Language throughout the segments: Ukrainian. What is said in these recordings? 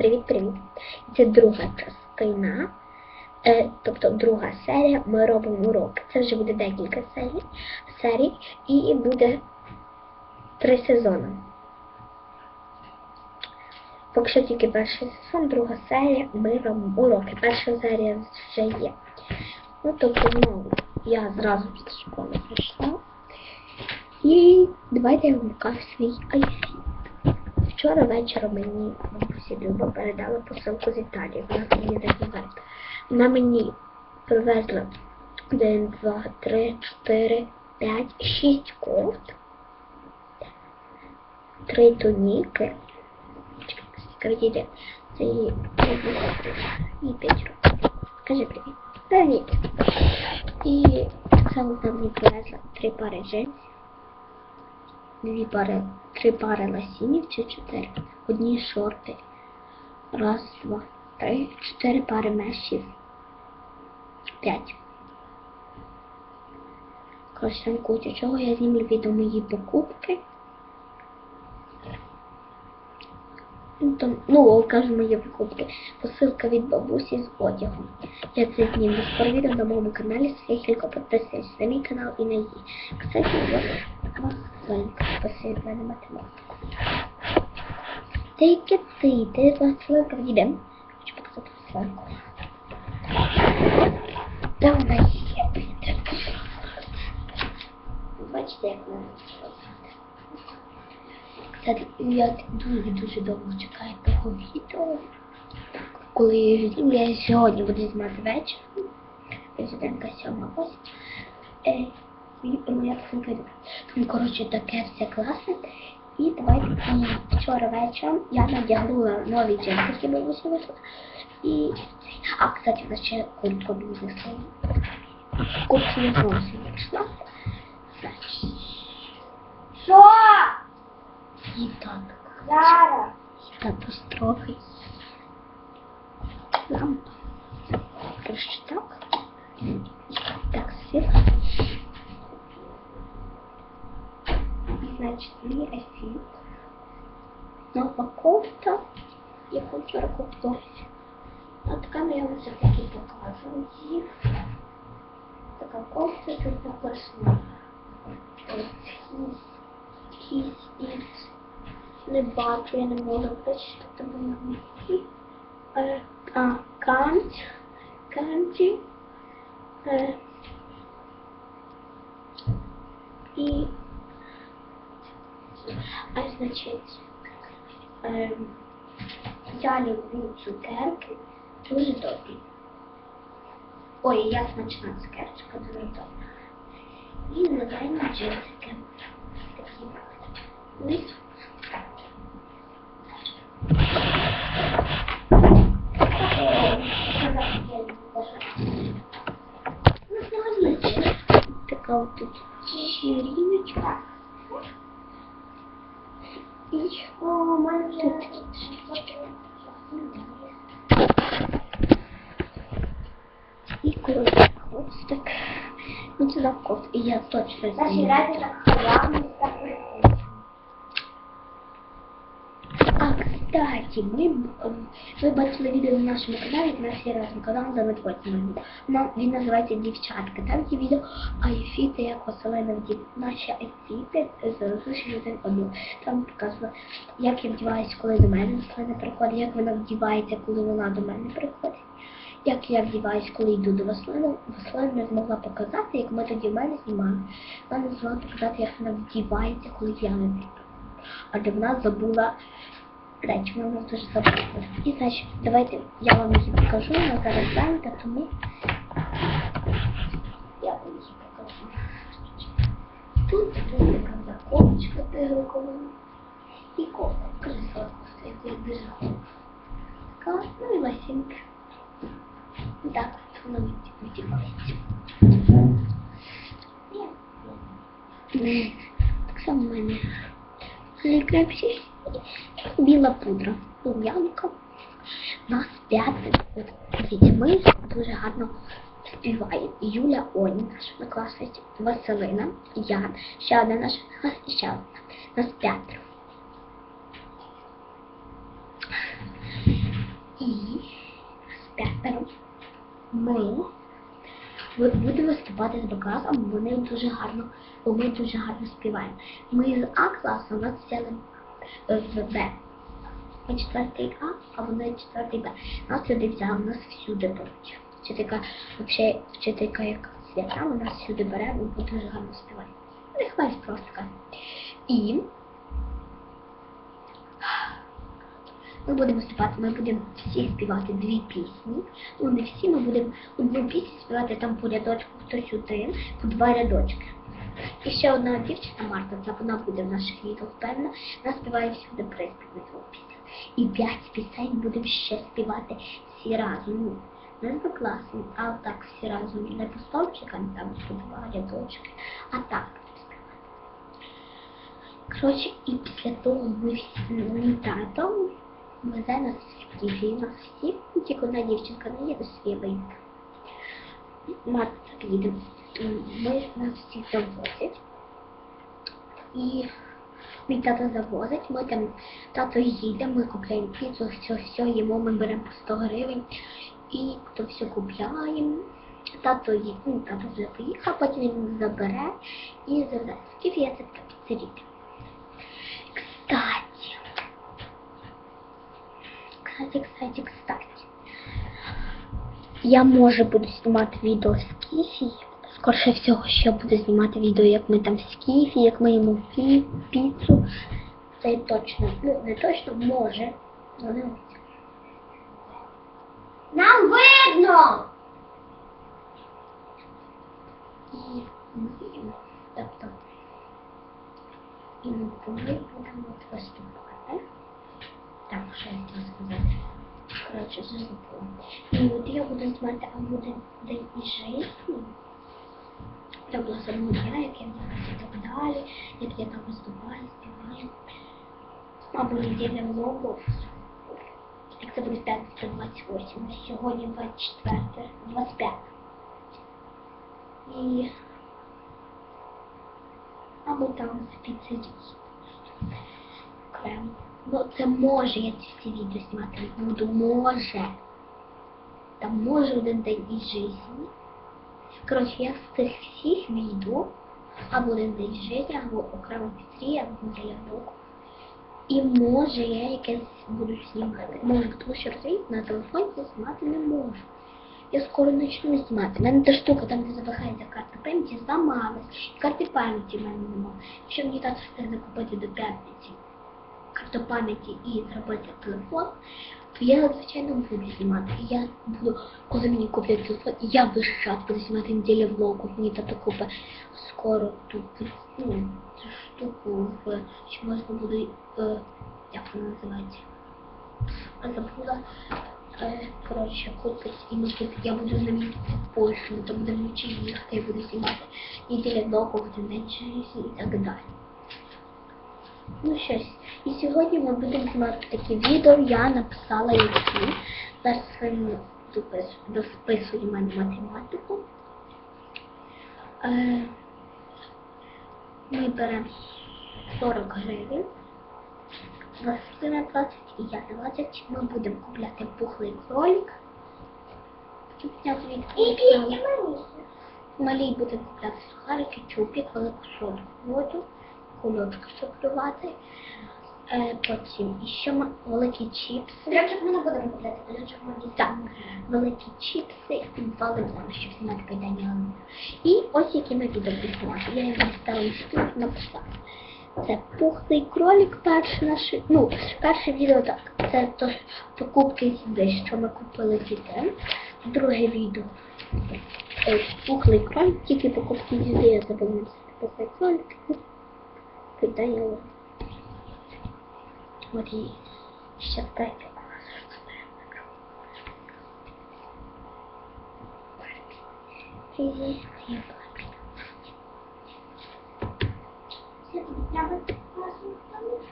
Привіт-привіт! Це друга частина, е, тобто друга серія. Ми робимо уроки. Це вже буде декілька серій, серій і буде три сезони. Поки що тільки перший сезон, друга серія, ми робимо уроки. Перша серія вже є. Ну, тобто, знову я зразу з школи прийшла. І давайте я покажу свій iPhone. Вчора вечором мені бабусі Люба передала посилку з Італії. Вона мені заказала. Вона мені привезла 1, 2, 3, 4, 5, 6 кофт, 3 туніки. Скажіть, це її їй 5 років. Скажи привіт. Привіт. І так само мені привезла 3 пари джинсів дві пари, три пари лосінів чи чотири. Одні шорти. Раз, два, три, чотири пари мешів. П'ять. Там чого я зніму відео мої покупки. Ну, ну, кажу мої покупки. Посилка від бабусі з одягом. Я це зніму скоро відео на моєму каналі. Своїх тільки підписуйтесь на мій канал і на її. Кстати, Сонька спасибо мене математику. Тільки ти, ти з нас хвилинка відійдемо. Хочу показати сварку. Де вона є? Бачите, як вона Кстати, я дуже-дуже довго чекаю того відео. Коли я сьогодні буду знімати вечір. Президентка сьома ось. Е, і. Там, коротше, таке все класне. І давайте і вчора вечором я надягнула нові джинси, які бабуся вийшла. І, а, кстати, в нас ще куртку не знесли. Куртку не зовсім пішла. Значить, Що? і так. Зараз. Так, построгай. Лампа. Короче, так. Так, свет. Мій ефір. Кофта. Яку вчора купила. А така я вам все-таки показую їх. Така кофта тут написано. Кіс із не бачу, я не можу прочитати бумаги. Е, А, кант, канті. Е, і, а значить, е, я люблю цукерки дуже добрі. Ой, я смачна цукерочка дуже добра. І надайні джинсики. Такі. Низ Така от тут щиріночка. І О, у мене вже тут такі шишечки. І коротше хвостик. Ну це навколо. І я точно знаю. А, кстати, ем, ви бачили відео на нашому каналі, на всі разом канал заметводі Нам він називається Дівчатка. Там є відео Айфіти, як Василина вдів. Наші Айфіти залишили один одну. Там показано, як я вдіваюся, коли до мене Василина приходить, як вона вдівається, коли вона до мене приходить. Як я вдіваюсь, коли йду до Василини, Василина не змогла показати, як ми тоді в мене знімали. Вона не змогла показати, як вона вдівається, коли я не вдіваю. Але вона забула речі, вона нас дуже забула. І значить, давайте я вам її покажу, вона зараз зайнята, тому я вам її покажу. Тут тут така заколочка тигрикова і кофта, красотка стоїть, як дуже Така, ну і лосінки. Так, само в мене Лікрепсі біла пудра, рум'янка. Нас п'ятеро. Дивіться, ми дуже гарно співаємо. Юля Оні, наша однокласниця, Василина, я, ще одна наша і ще одна. Нас п'ятеро. Ми будемо виступати з Б класом, вони дуже гарно, бо ми дуже гарно співаємо. Ми з А класу нас взяли е, в Б. Ми четвертий А, а вони четвертий Б. Нас сюди взяли, нас всюди беруть. Вчителька, взагалі, вчителька як свята, вона всюди бере, бо дуже гарно співає. Не хвалить просто. І ми будемо виступати, ми будемо всі співати дві пісні. Ну, не всі, ми будемо одну пісню співати там по рядочку, хтось один, по два рядочки. І одна дівчина Марта, це вона буде в наших відео впевнена, вона співає всюди приспів на цього пісню. І п'ять пісень будемо ще співати всі разом. Ну, не з класом, а так всі разом. Не по стовпчикам, там по два рядочки, а так співати. Коротше, і після того ми всі, ну, мій в нас всі, ну, тільки одна дівчинка не їде своє виїзд. Марта так їде. Ми нас всіх завозять. І мій тато завозить, ми там, тато їде, ми купляємо піцу, все, все їмо, ми беремо по 100 гривень. І то все купляємо. Тато їде, ну, тато вже поїхав, потім він забере і завезе. Києві я це така піцеріка. Кстати, кстати, кстати, кстати. Я може буду знімати відео з Кіфі. Скорше всього, ще буду знімати відео, як ми там з Кіфі, як ми їмо пі- піцу. Це точно, ну не точно, може. але. Нам видно! І ми. Тобто, і ми будемо виступати. Я хотіла сказати. Коротше, забула. І от я буду знімати, а буде день і жизни. Там була самого дня, як я зараз і так далі, як я там виступаю, співаю. Або неділя влогу. Як це буде п'ятниця 28, сьогодні 24, 25. І або там з піцерії. Ну, це може я ці всі відео знімати буду. Може. Там може один день із житті. Коротше, я з цих всіх відео або один день життя, або окремо піцерія, або року. І може я якесь буду знімати. Може, тому що розумієте, на телефоні я знімати не можу. Я скоро почну знімати. У мене та штука, там де запихається карта пам'яті, зламалась. Карти пам'яті в мене немає. Якщо мені тато встигне купити до п'ятниці карту пам'яті і зробити телефон, то я, звичайно, буду знімати. Я буду, коли мені куплять телефон, і я весь час буду знімати неділю влогу. Мені тато купить скоро ту, ну, цю штуку, в, що можна буде, е, як вона називається? А забула. Е, коротше, купить і ми я буду на місці в Польщі, ми там будемо вночі їхати, я буду знімати неділя влогу, один день і так далі. Ну щось. І сьогодні ми будемо знімати такі відео. Я написала які. Зараз допис- розписуємо математику. Е, ми беремо 40 гривень. Василина 20 і я 20. Ми будемо купляти пухлий кролик. Малій будемо купляти сухарики, чупік, велику солодку воду, кульочки шоколювати. Е, потім ма- великі чіпси. Кульочок ми не будемо купляти, кульочок ми візьмемо. Так, великі чіпси і два лимони, щоб знімати кайдання. І ось які ми відео знімати. Я їм дістала штук написала. Це пухлий кролик, перше наше, ну, перше відео так. Це то, покупки їди, що ми купили дітей. Друге відео. Пухлий кролик, тільки покупки їди, я забула пухлий кролик. Кидання. лайк. От і ще третє. Привіт, я бачу. Це тобі треба класно ставити?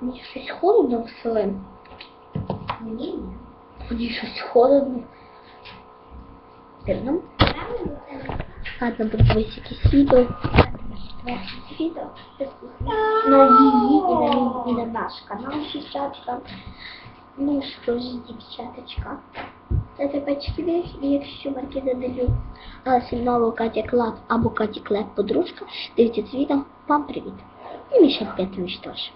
Мені щось холодно в селі. Мені ні. Мені щось холодно. Це не Ладно, подивись якісь відео. відео, на її і на мій і на наш канал, дівчатка. Ну що ж, дівчаточка. Це і якщо Маркіза Делю Сильнова Катя Клад або Каті Клеп подружка, дивіться це відео, вам привіт. І Міша Петрович теж.